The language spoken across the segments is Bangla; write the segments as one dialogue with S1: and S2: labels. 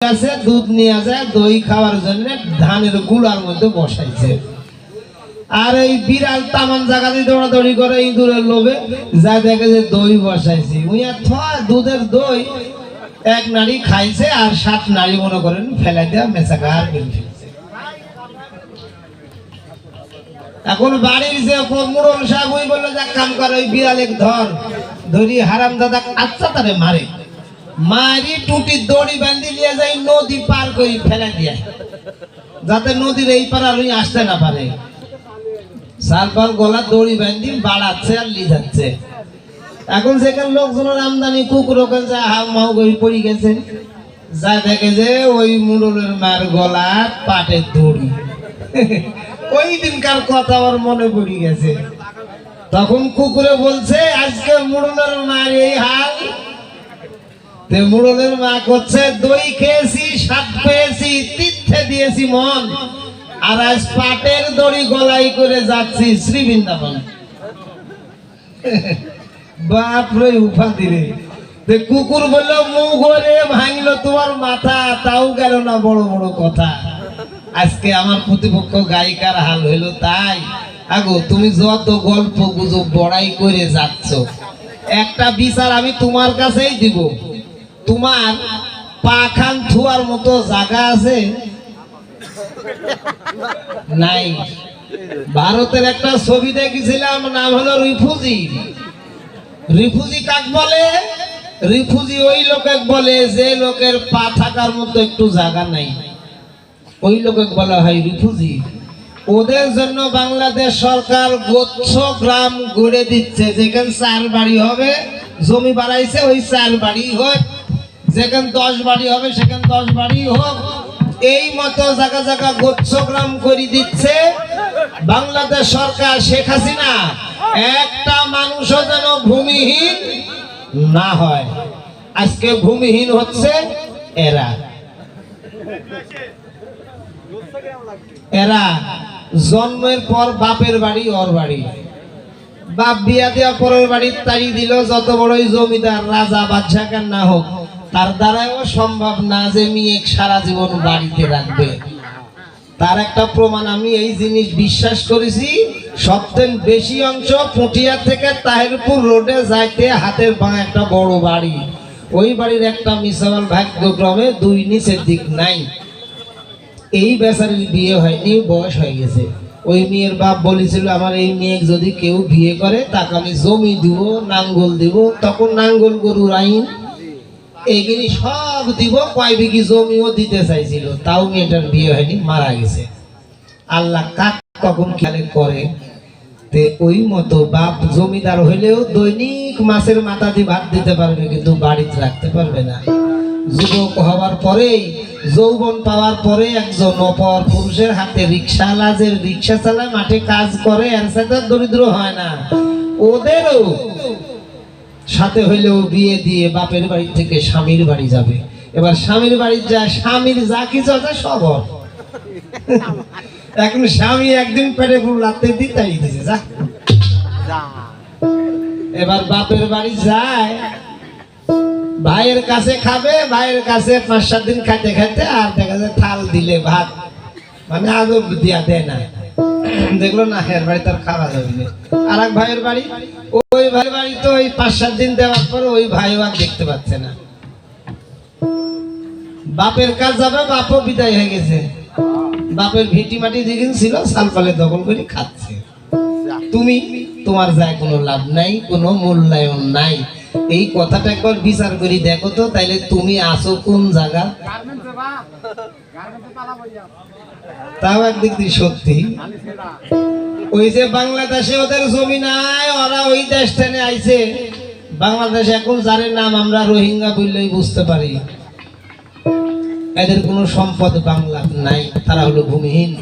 S1: আছে, দুধ নিয়ে যায়, দই খাওয়ার জন্য ধানের গুড়ার মধ্যে বসাইছে। আর এই বিড়াল তামান জায়গাতে দৌড়াদৌড়ি করে ইঁদুরের লোভে যা দেখে যে দই বসাইছি। দুধের দই এক নারী খাইছে আর সাত নারী মনে করেন ফেলাই দেওয়া আর এখন বাড়ির যে মুরল সাহেব ওই বলল কাম করে, ওই বিড়ালের ধর, ধরি হারাম দাদা আচ্ছা তারে মারে। মারি টুটি দড়ি বান্ধি নিয়ে যাই, নদী পার করে ফেলে দিয়ে। যাতে নদীর এই পার আর আসতে না পারে। সালপাল গলা দড়ি বান্ধি বাড়াচ্ছে আর লি যাচ্ছে। এখন সেখানে লোকজনের আমদানি কুকুর ওখানে হাউ মাউ করে পড়ে গেছে। যা দেখে যে ওই মুরলের মার গলা পাটের দড়ি। ওই দিনকার কথা আমার মনে পড়ে গেছে। তখন কুকুরে বলছে, আজকে মুরলের মার এই হাল মুরলের মা করছে, দই খেয়েছি স্বাদ পেয়েছি তীর্থে দিয়েছি মন। আর আজ পাটের দড়ি গলাই করে যাচ্ছি শ্রী বৃন্দাবন বাপরে উপাধি রে কুকুর বলল মুগরে ভাঙলো তোমার মাথা, তাও গেল না বড় বড় কথা। আজকে আমার প্রতিপক্ষ গায়িকার হাল হইল তাই। আগো, তুমি যত গল্প গুজব বড়াই করে যাচ্ছ, একটা বিচার আমি তোমার কাছেই দিব। তোমার পাখান থুয়ার মতো জায়গা আছে? নাই। ভারতের একটা ছবি দেখেছিলাম, নাম হলো রিফুজি। রিফুজি কাক বলে? রিফুজি ওই লোকে বলে, যে লোকের পা থাকার মতো একটু জায়গা নাই। ওই লোকে বলা হয় রিফুজি। ওদের জন্য বাংলাদেশ সরকার গোচ্ছ গ্রাম গড়ে দিচ্ছে। যেখানে চার বাড়ি হবে, জমি বাড়াইছে, ওই চার বাড়ি হোক যেখানে দশ বাড়ি হবে, সেখানে দশ বাড়ি হোক। এই মতো জায়গা জায়গা গোচ্ছ গ্রাম করে দিচ্ছে বাংলাদেশ সরকার শেখ হাসিনা। একটা মানুষও যেন ভূমিহীন না হয়। আজকে ভূমিহীন হচ্ছে এরা। এরা জন্মের পর বাপের বাড়ি, ওর বাড়ি। বাপ বিয়া দেওয়া পরের বাড়ির তাড়ি দিল, যত বড়ই জমিদার, রাজা, বাদশাহ না হোক। তার দ্বারাও সম্ভব না যে মেয়ে সারা জীবন বাড়িতে রাখবে। তার একটা প্রমাণ, আমি এই জিনিস বিশ্বাস করেছি সবথেকে বেশি অংশ পুটিয়া থেকে তাহিরপুর রোডে যাইতে হাতের বাঁ একটা বড় বাড়ি। ওই বাড়ির একটা মিসামাল ভাগ্যক্রমে দুই নিচের দিক নাই। এই বেচারির বিয়ে হয়নি, বয়স হয়ে গেছে। ওই মেয়ের বাপ বলেছিল, আমার এই মেয়ে যদি কেউ বিয়ে করে, তাকে আমি জমি দিব, নাঙ্গল দিব। তখন নাঙ্গল গরুর আইন এইগুলি সব দিব, কয় বিঘি জমিও দিতে চাইছিল, তাও মেয়েটার বিয়ে হয়নি, মারা গেছে। আল্লাহ কাক কখন খেয়ালে করে ওই মতো বাপ জমিদার হইলেও দৈনিক মাছের মাথা দিয়ে ভাত দিতে পারবে, কিন্তু বাড়িতে রাখতে পারবে না। যুবক হওয়ার পরেই, যৌবন পাওয়ার পরে একজন অপর পুরুষের হাতে রিক্সা, লাজের রিক্সা চালায় মাঠে কাজ করে, এর সাথে দরিদ্র হয় না। ওদেরও সাথে হইলেও বিয়ে দিয়ে বাপের বাড়ি থেকে স্বামীর বাড়ি যাবে। এবার স্বামীর বাড়ি যায় স্বামীর যা কিছু আছে সব এখন স্বামী একদিন পেটে ফুল রাখতে দিই তাই দিছে, যা। এবার বাপের বাড়ি যায়, ভাইয়ের কাছে খাবে, ভাইয়ের কাছে পাঁচ সাত দিন খাইতে খাইতে আর দেখা যায় থাল দিলে ভাত। মানে আদৌ দিয়া দেয় না। দেখল না, হের বাড়ি তার খাওয়া যাবে আর এক ভাইয়ের বাড়ি, ওই ভাইয়ের বাড়ি তো ওই পাঁচ সাত দিন দেওয়ার পর ওই ভাইও আর দেখতে পাচ্ছে না। বাপের কাজ যাবে, বাপও বিদায় হয়ে গেছে। বাপের ভিটি মাটি যেখানে ছিল, সালপালে দখল করে খাচ্ছে। তুমি, তোমার যায় কোনো লাভ নাই, কোনো মূল্যায়ন নাই। এই কথাটা একবার বিচার করি, দেখো তো, তাইলে তুমি আসো কোন জায়গা? তাও একদিক দিয়ে সত্যি। ওই যে বাংলাদেশে ওদের জমি নাই, ওরা ওই দেশ টেনে আইছে। বাংলাদেশ এখন যার নাম আমরা রোহিঙ্গা বললেই বুঝতে পারি। এদের কোনো সম্পদ বাংলা নাই, তারা হলো ভূমিহীন।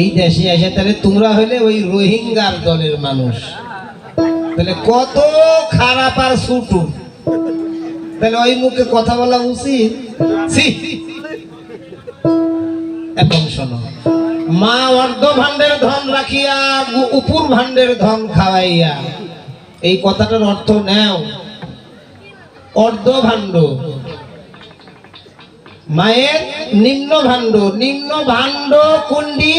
S1: এই দেশে এসে তাহলে তোমরা হলে ওই রোহিঙ্গার দলের মানুষ। তাহলে কত খারাপ আর ছুটু তাহলে ওই মুখে কথা বলা উচিত! এখন শোনো। মা অর্ধ ভাণ্ডের ধন রাখিয়া উপুর ভাণ্ডের ধন খাওয়াইয়া, এই কথাটার অর্থ নেও। অর্ধ ভাণ্ড মায়ের নিম্ন ভাণ্ড নিম্ন ভাণ্ড কুণ্ডি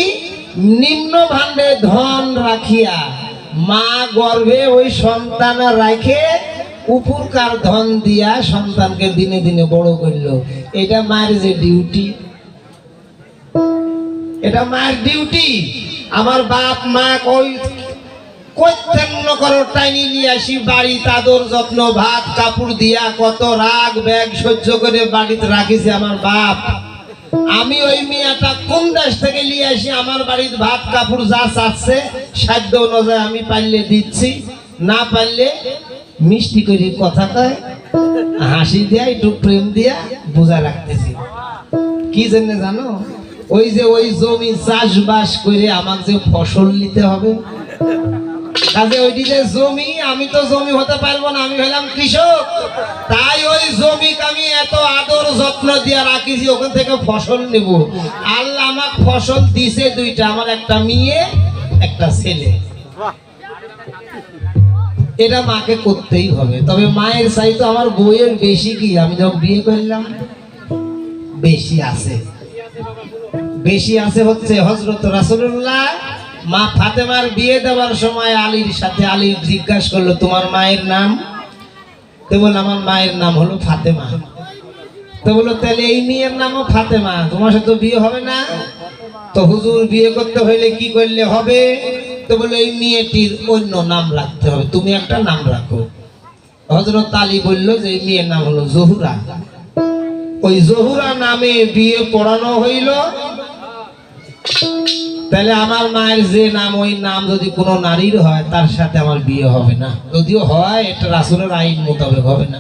S1: নিম্ন ভাণ্ডে ধন রাখিয়া, মা গর্ভে ওই সন্তান রাখে উপরকার ধন দিয়া সন্তানকে দিনে দিনে বড় করল। এটা মায়ের যে ডিউটি এটা মায়ের ডিউটি আমার বাপ, মা কই নিয়ে আসি বাড়ি যত্ন, ভাত, কাপড় দিয়া কত রাগ, ব্যাগ সহ্য করে বাড়িতে আমি মেয়েটা কোন দেশ থেকে নিয়ে আসি, আমার ভাত, কাপড় যা চাচ্ছে, সাধ্য অনুযায়ী আমি পারলে দিচ্ছি, না পারলে মিষ্টি করে কথা কয়, হাসি দিয়া, একটু প্রেম দিয়া বোঝা রাখতেছি। কি জন্য জানো? ওই যে ওই জমি চাষবাস করে আমাকে যে ফসল নিতে হবে। কাজে জমি, আমি তো জমি হতে পারব না, আমি কৃষক। তাই ওই আমি এত আদর যত্ন দিয়ে রাখিছি ওখান থেকে ফসল আমার ফসল দিছে দুইটা, আমার একটা মেয়ে, একটা ছেলে। এটা মাকে করতেই হবে। তবে মায়ের চাই তো আমার বইয়ের বেশি কি? আমি যখন বিয়ে করলাম, বেশি আছে। বেশি আছে হচ্ছে হজরত রাসুল্লাহ মা ফাতেমার বিয়ে দেওয়ার সময় আলীর সাথে আলী জিজ্ঞাসা করল, তোমার মায়ের নাম? তো বলল, আমার মায়ের নাম হলো ফাতেমা। তো বলল, তাহলে এই মেয়ের নামও ফাতেমা, তোমার সাথে বিয়ে হবে না। তো হুজুর বিয়ে করতে হইলে কি করলে হবে? তো বলল, এই মেয়েটির অন্য নাম রাখতে হবে, তুমি একটা নাম রাখো। হজরত আলী বলল যে, এই মেয়ের নাম হলো জহুরা। ওই জহুরা নামে বিয়ে পড়ানো হইল। তাহলে আমার মায়ের যে নাম, ওই নাম যদি কোনো নারীর হয়, তার সাথে আমার বিয়ে হবে না। যদিও হয়, এটা রাসুলের আইন মোতাবেক হবে না।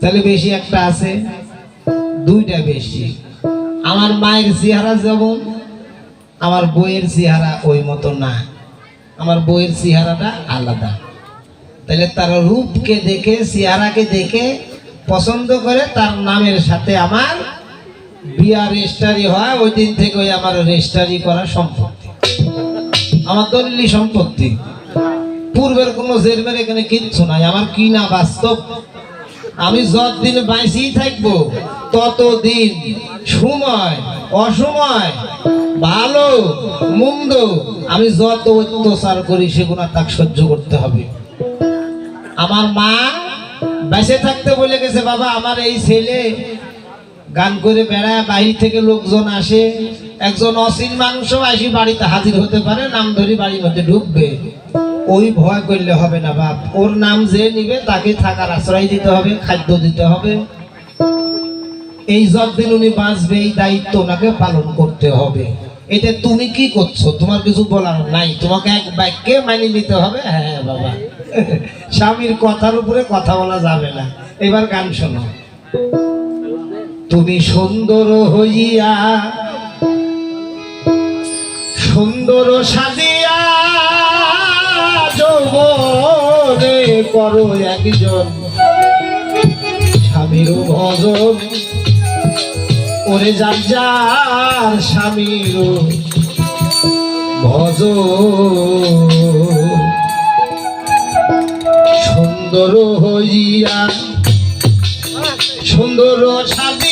S1: তাহলে বেশি একটা আছে, দুইটা বেশি। আমার মায়ের চেহারা যেমন, আমার বইয়ের চেহারা ওই মতো না। আমার বইয়ের চেহারাটা আলাদা। তাহলে তার রূপকে দেখে, চেহারাকে দেখে পছন্দ করে, তার নামের সাথে আমার বিয়া রেজিস্টারি হয়, ওই দিন থেকে ওই আমার রেজিস্টারি করা সম্পত্তি। আমার দলিলি সম্পত্তি। পূর্বের কোনো এখানে নাই। আমার কি না বাস্তব? আমি যতদিন বাইসেই থাকব, ততদিন সময়, অসময়, ভালো, মন্দ, আমি যত অত্যাচার করি, সেগুলো তাকে সহ্য করতে হবে। আমার মা বেঁচে থাকতে বলে গেছে, বাবা, আমার এই ছেলে গান করে বেড়ায় বাহির থেকে লোকজন আসে। একজন অসীন মানুষও আসি, বাড়িতে হাজির হতে পারে, নাম ধরি বাড়ির মধ্যে ঢুকবে। ওই ভয় করলে হবে না বাপ। ওর নাম যে নিবে, তাকে থাকার আশ্রয় দিতে হবে, খাদ্য দিতে হবে। এই যতদিন উনি বাঁচবে, এই দায়িত্ব ওনাকে পালন করতে হবে। এতে তুমি কি করছ? তোমার কিছু বলার নাই। তোমাকে এক বাক্যে মানিয়ে নিতে হবে? হ্যাঁ বাবা। স্বামীর কথার উপরে কথা বলা যাবে না। এবার গান শোনো। তুমি সুন্দর হইয়া, সুন্দর সাজিয়া করো একজন স্বামীর ভজন। ওরে যার যার স্বামীর ভজ সুন্দর হইয়া, সুন্দর সাজিয়া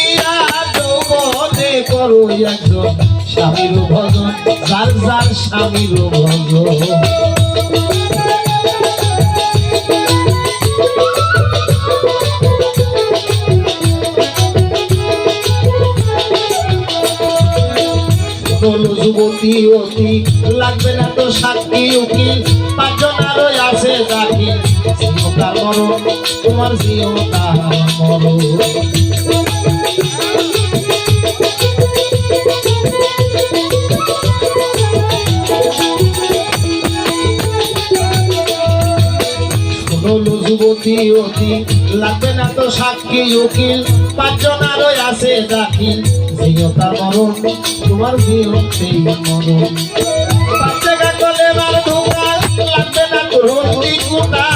S1: করো একজন স্বামীর ভজন, যার যার স্বামীর ভজন। যুবতী, অতি, লাগবে না তো সাক্ষী, উকিল, পাঁচজন আরও আছে জাকি তোমার জিও তার মরণ। অতি লাগবে না তো সাক্ষী উকিল, পাঁচজন আরও আছে দাখিল। জিও মরণ, তোমার জিও সেই মরণ তো রন্দি কুটা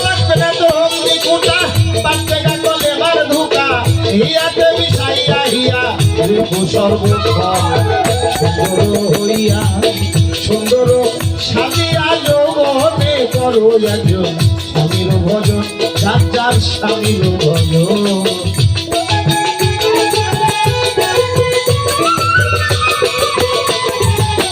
S1: লাগবে না তো রন্দি কুটা বাচ্চাটা কলে মার ধোকা হিয়াতে মিশাইয়া হিয়া রেখো সর্বক্ষণ সুন্দর হইয়া সুন্দর সাজিয়া যৌবনে করো স্বামীর ভজন।